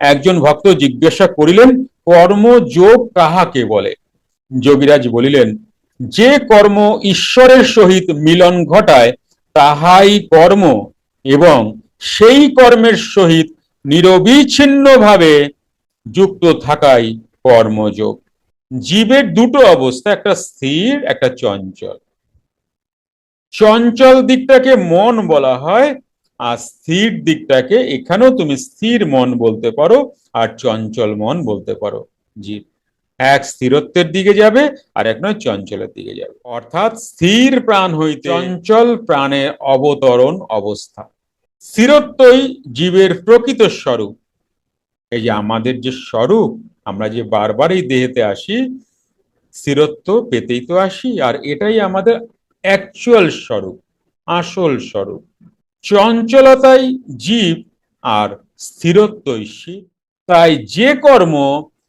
একজন ভক্ত জিজ্ঞাসা করিলেন কর্মযোগ কাহাকে বলে? যোগীরাজ বলিলেন, যে কর্ম ঈশ্বরের সহিত মিলন ঘটায়, তাহাই কর্ম এবং সেই কর্মের সহিত নিরবিচ্ছিন্নভাবে যুক্ত থাকাই কর্মযোগ। জীবের দুটো অবস্থা, একটা স্থির, একটা চঞ্চল। চঞ্চল দিকটাকে মন বলা হয় আর স্থির দিকটাকে এখানেও তুমি স্থির মন বলতে পারো আর চঞ্চল মন বলতে পারো। জীব এক স্থিরত্বের দিকে যাবে আর এক নয় চঞ্চলের দিকে যাবে। অর্থাৎ স্থির প্রাণ হইতে চঞ্চল প্রাণের অবতরণ অবস্থা। স্থিরত্বই জীবের প্রকৃত স্বরূপ। এই যে আমাদের যে স্বরূপ, আমরা যে বারবার এই দেহেতে আসি, স্থিরত্ব পেতেই তো আসি, আর এটাই আমাদের অ্যাকচুয়াল স্বরূপ, আসল স্বরূপ। চঞ্চলতাই জীব আর স্থিরত্বই শিব। তাই যে কর্ম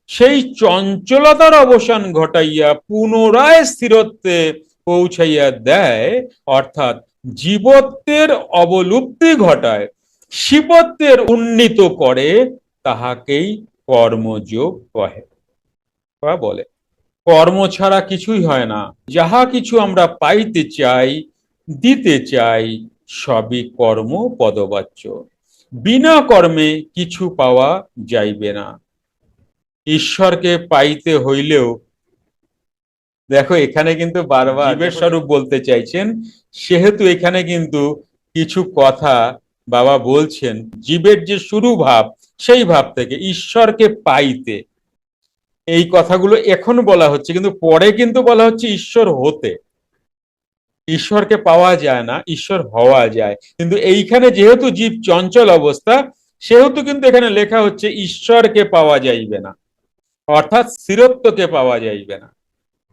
সেই চঞ্চলতার অবসান ঘটাইয়া পুনরায় স্থিরত্বে পৌঁছাইয়া দেয়, অর্থাৎ জীবত্বের অবলুপ্তি ঘটায়, শিবত্বের উন্নীত করে, তাহাকেই কর্মযোগ কহে। বলে, কর্ম ছাড়া কিছুই হয় না, যাহা কিছু আমরা পাইতে চাই, দিতে চাই সবই কর্ম পদবাচ্য। বিনা কর্মে কিছু পাওয়া যাইবে না। ঈশ্বরকে পাইতে হইলেও দেখো এখানে কিন্তু বারবার স্বরূপ বলতে চাইছেন সেহেতু এখানে কিন্তু কিছু কথা বাবা বলছেন জীবের যে শুরু ভাব সেই ভাব থেকে ঈশ্বরকে পাইতে। এই কথাগুলো এখন বলা হচ্ছে কিন্তু পরে কিন্তু বলা হচ্ছে ঈশ্বর হতে। ঈশ্বরকে পাওয়া যায় না, ঈশ্বর হওয়া যায়। কিন্তু এইখানে যেহেতু জীব চঞ্চল অবস্থা, সেহেতু কিন্তু এখানে লেখা হচ্ছে, ঈশ্বরকে পাওয়া যাইবে না। অর্থাৎ স্থিরত্বকে পাওয়া যাইবে না।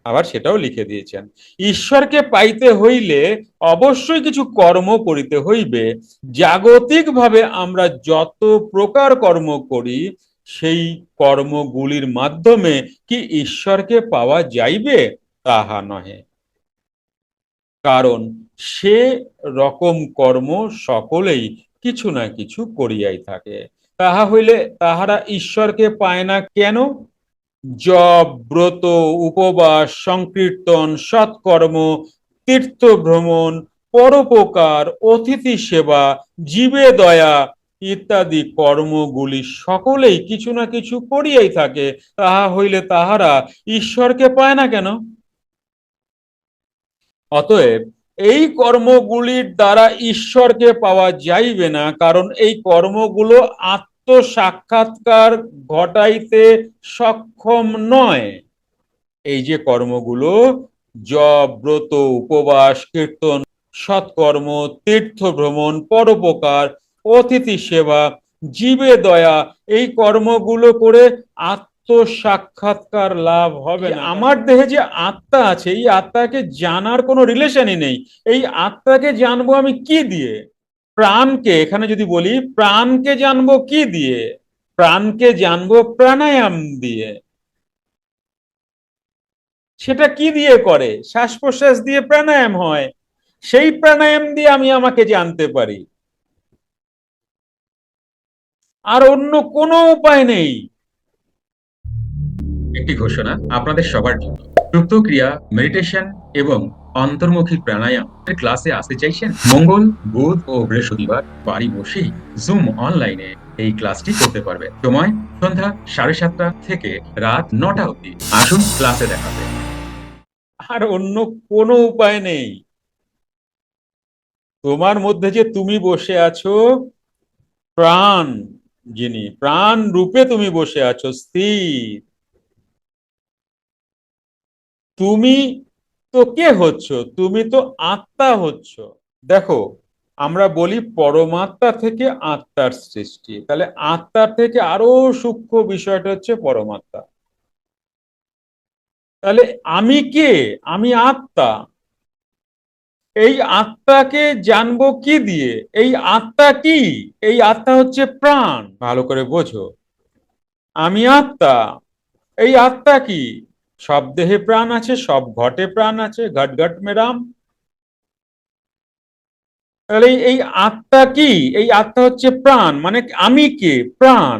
আবার সেটাও লিখে দিয়েছেন। ঈশ্বরকে পাইতে হইলে অবশ্যই কিছু কর্ম করিতে হইবে। জাগতিকভাবে আমরা যত প্রকার কর্ম করি, সেই কর্মগুলির মাধ্যমে কি ঈশ্বরকে পাওয়া যাইবে? তাহা নহে। কারণ সে রকম কর্ম সকলেই কিছু না কিছু করিয়াই থাকে। তাহা হইলে তাহারা ঈশ্বরকে পায় না কেন? জপ, ব্রত, উপবাস, সংকীর্তন, সৎকর্ম তীর্থ ভ্রমণ পরোপকার, অতিথি সেবা, জীবে দয়া ইত্যাদি কর্মগুলি সকলেই কিছু না কিছু করিয়াই থাকে। তাহা হইলে তাহারা ঈশ্বরকে পায় না কেন? অতএব এই কর্মগুলির দ্বারা ঈশ্বরকে পাওয়া যাইবে না, কারণ এই কর্মগুলো আত্মসাক্ষাৎকার ঘটাইতে সক্ষম নয়। এই যে কর্মগুলো, জপ, ব্রত, উপবাস, কীর্তন, সৎকর্ম, তীর্থ ভ্রমণ, পরোপকার, অতিথি সেবা জীবে দয়া, এই কর্মগুলো করে আত্মসাক্ষাৎকার লাভ হবে না আমার দেহে যে আত্মা আছে এই আত্মাকে জানার কোনো রিলেশনই নেই। এই আত্মাকে জানব আমি কি দিয়ে? প্রাণকে এখানে যদি বলি প্রাণকে জানব কি দিয়ে? প্রাণকে জানব প্রাণায়াম দিয়ে। সেটা কি দিয়ে করে? শ্বাস প্রশ্বাস দিয়ে প্রাণায়াম হয়। সেই প্রাণায়াম দিয়ে আমি আমাকে জানতে পারি। আর অন্য কোনো উপায় নেই। একটি ঘোষণা আপনাদের সবার জন্য। সুপ্ত ক্রিয়া মেডিটেশন এবং অন্তর্মুখী প্রাণায়াম ক্লাসে আসতে চাইছেন মঙ্গল, বুধ ও বৃহস্পতিবার বাড়ি বসেই জুম অনলাইনে এই ক্লাসটি করতে পারবেন। সময় সন্ধ্যা সাড়ে সাতটা থেকে রাত নটা অবধি। আসুন ক্লাসে দেখাবে আর অন্য কোনো উপায় নেই। তোমার মধ্যে যে তুমি বসে আছো, প্রাণ যিনি, প্রাণ রূপে তুমি বসে আছো, স্থির। তুমি তো কে হচ্ছ? তুমি তো আত্মা হচ্ছ। দেখো, আমরা বলি পরমাত্মা থেকে আত্মার সৃষ্টি। তাহলে আত্মার থেকে আরও সূক্ষ্ম বিষয়টা হচ্ছে পরমাত্মা। তাহলে আমি কে? আমি আত্মা। এই আত্মাকে জানব কি দিয়ে? এই আত্মা কি? এই আত্মা হচ্ছে প্রাণ। ভালো করে বোঝো। আমি আত্মা। এই আত্মা কি? সব দেহে প্রাণ আছে, সব ঘটে প্রাণ আছে, ঘট ঘট মেরাম। তাহলে এই আত্মা কি? এই আত্মা হচ্ছে প্রাণ। মানে আমি কে? প্রাণ।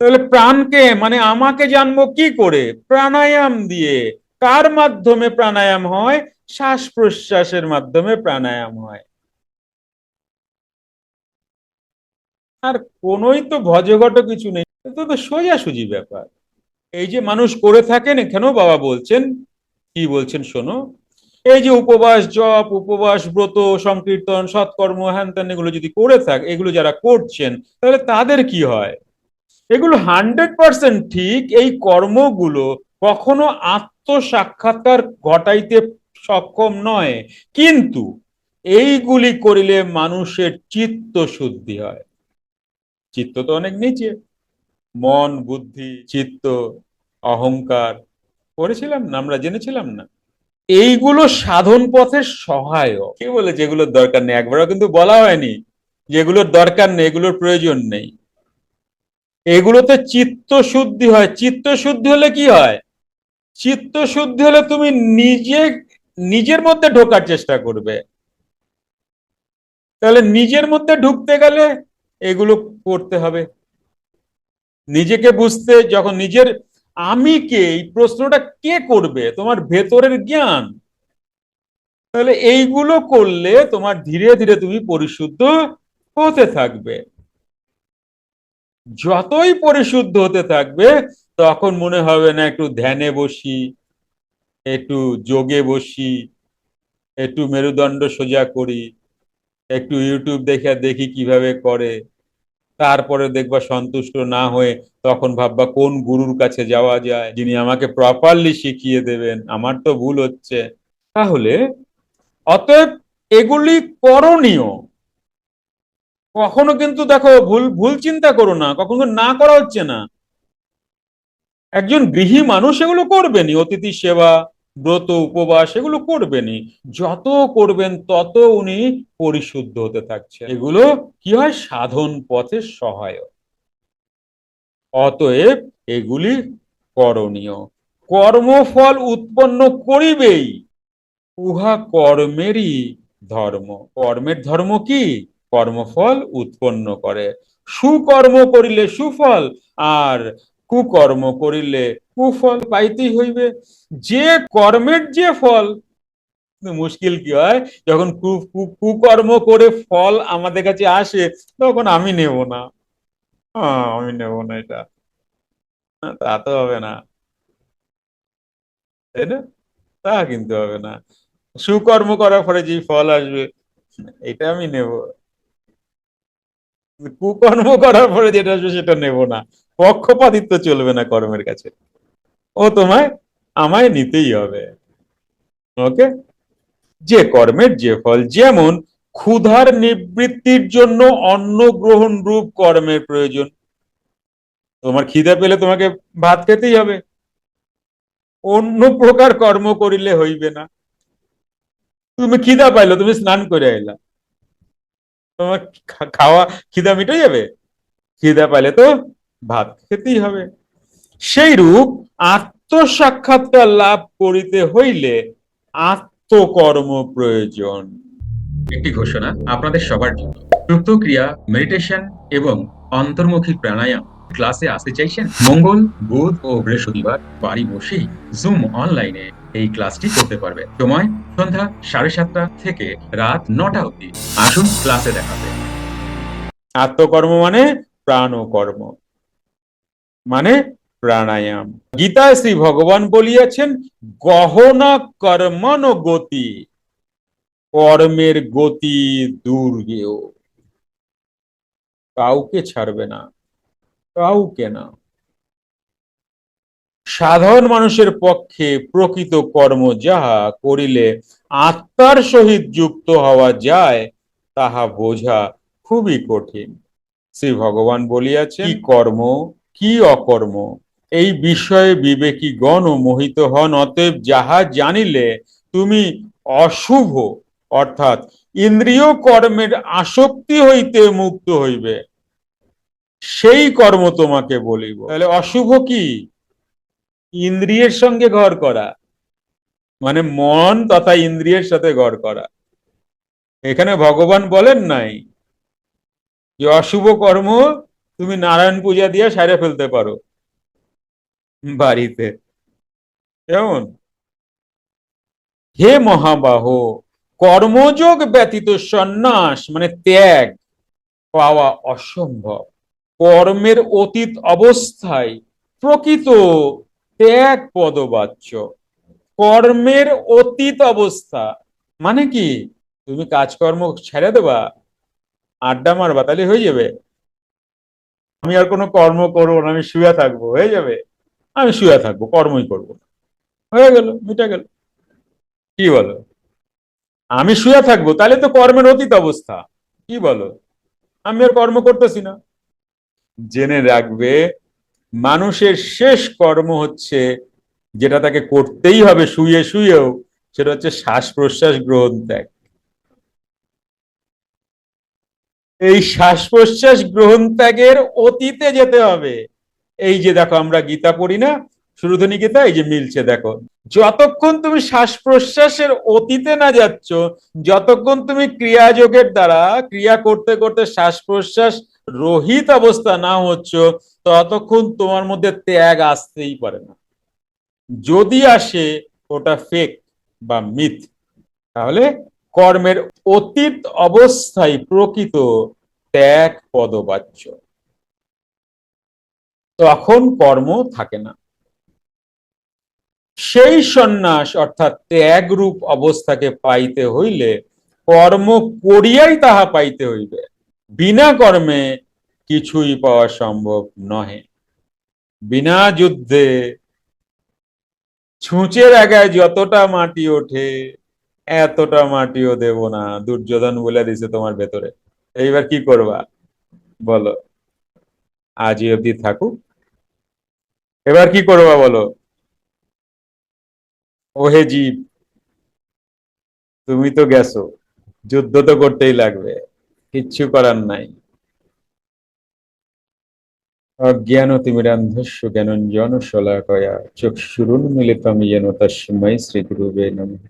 তাহলে প্রাণকে মানে আমাকে জানব কি করে? প্রাণায়াম দিয়ে। কার মাধ্যমে প্রাণায়াম হয়? শ্বাস প্রশ্বাসের মাধ্যমে প্রাণায়াম হয়। আর কোনোই তো ভজঘট কিছু নেই। তো তো সোজাসুজি ব্যাপার। এই যে মানুষ করে থাকেন এখানেও বাবা বলছেন? কি বলছেন শোনো? এই যে উপবাস, জপ, উপবাস, ব্রত, সংকীর্তন, সৎকর্ম, হ্যান এগুলো যদি করে থাক, এগুলো যারা করছেন, তাহলে তাদের কি হয়? এগুলো হান্ড্রেড পার্সেন্ট ঠিক, এই কর্মগুলো কখনো আত্মসাক্ষাৎকার ঘটাইতে সক্ষম নয়। কিন্তু এইগুলি করিলে মানুষের চিত্ত শুদ্ধি হয়। চিত্ত তো অনেক নিচে। মন, বুদ্ধি, চিত্ত, অহংকার করেছিলাম না, আমরা জেনেছিলাম না। এইগুলো সাধন পথের সহায়ক। কে বলে যেগুলোর দরকার নেই? একবারও কিন্তু বলা হয়নি যেগুলোর দরকার নেই, এগুলোর প্রয়োজন নেই। এগুলোতে চিত্ত শুদ্ধি হয়। চিত্ত শুদ্ধি হলে কি হয়? চিত্ত শুদ্ধি হলে তুমি নিজে, নিজের মধ্যে ঢোকার চেষ্টা করবে। তাহলে নিজের মধ্যে ঢুকতে গেলে এগুলো করতে হবে। নিজেকে বুঝতে, যখন নিজের আমি কে এই প্রশ্নটা কে করবে? তোমার ভেতরের জ্ঞান। তাহলে এইগুলো করলে তোমার ধীরে ধীরে তুমি পরিশুদ্ধ হতে থাকবে। যতই পরিশুদ্ধ হতে থাকবে, তখন মনে হবে না একটু ধ্যানে বসি, একটু যোগে বসি, একটু মেরুদণ্ড সোজা করি, একটু ইউটিউব দেখে দেখি কীভাবে করে। তারপরে দেখবা সন্তুষ্ট না হয়ে তখন ভাববা, কোন গুরুর কাছে যাওয়া যায়? যিনি আমাকে প্রপারলি শিখিয়ে দেবেন। আমার তো ভুল হচ্ছে। তাহলে অতএব এগুলি করণীয়। কখনো কিন্তু দেখো ভুল ভুল চিন্তা করো না। কখনো না করা হচ্ছে না। একজন গৃহী মানুষ এগুলো করবেনি অতিথি সেবা ব্রত উপবাস এগুলো করবেনি যত করবেন তত উনি পরিশুদ্ধ হতে থাকছে এগুলো কি হয়? সাধন পথের সহায়ক। অতএব এগুলি করণীয়। কর্মফল উৎপন্ন করিবেই। উহা কর্মেরই ধর্ম। কর্মের ধর্ম কি? কর্মফল উৎপন্ন করে। সুকর্ম করিলে সুফল, আর কুকর্ম করিলে কুফল পাইতেই হইবে। যে কর্মের যে ফল, মুশকিল কি হয়? যখন কুকর্ম করে ফল আমাদের কাছে আসে, তখন আমি নেব না। আমি নেব না এটা। তা তো হবে না। তাই না? তা কিন্তু হবে না। সুকর্ম করার পরে যে ফল আসবে, এটা আমি নেব। কুকর্ম করার পরে যেটা আসবে, সেটা নেব না। পক্ষপাতিত্ব চলবে না কর্মের কাছে। ও তোমায়, আমায় নিতেই হবে। ওকে? যে কর্মের যে ফল, যেমন ক্ষুধার নিবৃত্তির জন্য অন্ন গ্রহণ রূপ কর্মের প্রয়োজন। তোমার খিদে পেলে তোমাকে ভাত খেতেই হবে। অন্য প্রকার কর্ম করিলে হইবে না। তুমি খিদা পাইলো, তুমি স্নান করে আইলা। তোমার খাওয়া খিদা মিটে যাবে? খিদা পাইলে তো ভাত খেতেই হবে। সেই রূপ আত্মসাক্ষাৎকার লাভ করিতে হইলে আত্মকর্ম প্রয়োজন। একটি ঘোষণা আপনাদের সবার জন্য। সুপ্ত ক্রিয়া মেডিটেশন এবং অন্তর্মুখী প্রাণায়াম ক্লাসে আসতে চাইছেন? মঙ্গল বুধ ও বৃহস্পতিবার বাড়ি বসেই জুম অনলাইনে এই ক্লাসটি করতে পারবে সময় সন্ধ্যা সাড়ে সাতটা থেকে রাত নটা অবধি। আসুন ক্লাসে দেখাবে আত্মকর্ম মানে প্রাণকর্ম। মানে প্রাণায়াম। গীতায় শ্রী ভগবান বলিয়াছেন গহনা কর্মন গতি কর্মের গতি দুর্গেয়। কাউকে ছাড়বে না কাউকে না। সাধারণ মানুষের পক্ষে প্রকৃত কর্ম যাহা করিলে আত্মার সহিত যুক্ত হওয়া যায় তাহা বোঝা খুবই কঠিন। শ্রী ভগবান বলিয়াছেন কি কর্ম কি অকর্ম? এই বিষয়ে বিবেকী গণ মোহিত হন, অতএব যাহা জানিলে তুমি অশুভ, অর্থাৎ ইন্দ্রিয় কর্মের আসক্তি হইতে মুক্ত হইবে। সেই কর্ম তোমাকে বলিব। তাহলে অশুভ কি? ইন্দ্রিয়ের সঙ্গে ঘর করা। মানে মন তথা ইন্দ্রিয়ের সাথে ঘর করা। এখানে ভগবান বলেন নাই যে অশুভ কর্ম তুমি নারায়ণ পূজা দিয়ে সারে ফেলতে পারো। বাড়িতে। কেমন? হে মহাবাহ, কর্মযোগ ব্যতীত সন্ন্যাস মানে ত্যাগ, পাওয়া অসম্ভব। কর্মের অতীত অবস্থায় প্রকৃত ত্যাগ পদবাচ্য। কর্মের অতীত অবস্থা মানে কি? তুমি কাজকর্ম ছেড়ে দেবা, আড্ডা মারবা, তাহলে হয়ে যাবে। আমি আর কোনো কর্ম করব না, আমি শুয়ে থাকব, হয়ে যাবে? আমি শুয়ে থাকব, কর্মই করব না। হয়ে গেল, মিটে গেল। কি বলো? আমি শুয়ে থাকব, তাহলে তো কর্মের অতীত অবস্থা। কি বলো? আমি আর কর্ম করতেছি না। জেনে রাখবে, মানুষের শেষ কর্ম হচ্ছে যেটা তাকে করতেই হবে, শুয়ে শুয়েও, সেটা হচ্ছে শ্বাস প্রশ্বাস গ্রহণ ত্যাগ। এই শ্বাস প্রশ্বাস গ্রহণ ত্যাগের অতীতে যেতে হবে। এই যে দেখো আমরা গীতা পড়ি না, শুরুধনী গীতা, এই যে মিলছে দেখো। যতক্ষণ তুমি শ্বাস প্রশ্বাসের অতীতে না যাচ্ছ, যতক্ষণ তুমি ক্রিয়াযোগের দ্বারা, ক্রিয়া করতে করতে শ্বাস প্রশ্বাস রহিত অবস্থা না হচ্ছ, ততক্ষণ তোমার মধ্যে ত্যাগ আসতেই পারে না। যদি আসে, ওটা ফেক বা মিথ, তাহলে কর্মের অতীত অবস্থায় প্রকৃত ত্যাগ পদবাচ্য। তখন কর্ম থাকে না। সেই সন্ন্যাস অর্থাৎ ত্যাগ রূপ অবস্থাকে পাইতে হইলে কর্ম করিয়াই তাহা পাইতে হইবে। বিনা কর্মে কিছুই পাওয়া সম্ভব নহে। বিনা যুদ্ধে ছুঁচের আগায় যতটা মাটি ওঠে এতটা মাটিও দেব না, দুর্যোধন বলে দিছে তোমার ভেতরে। এইবার কি করবা? বলো। আজই অব্দি থাকুক। এবার কি করবা বলো? ওহে জীব, তুমি তো গেছো। যুদ্ধ তো করতেই লাগবে, কিচ্ছু করার নাই। অজ্ঞান তিমিরান্ধস্য জ্ঞানঞ্জন শলাকয়া, চক্ষুরুন্মিলিতম যেন তস্মৈ শ্রী গুরুবে নমঃ।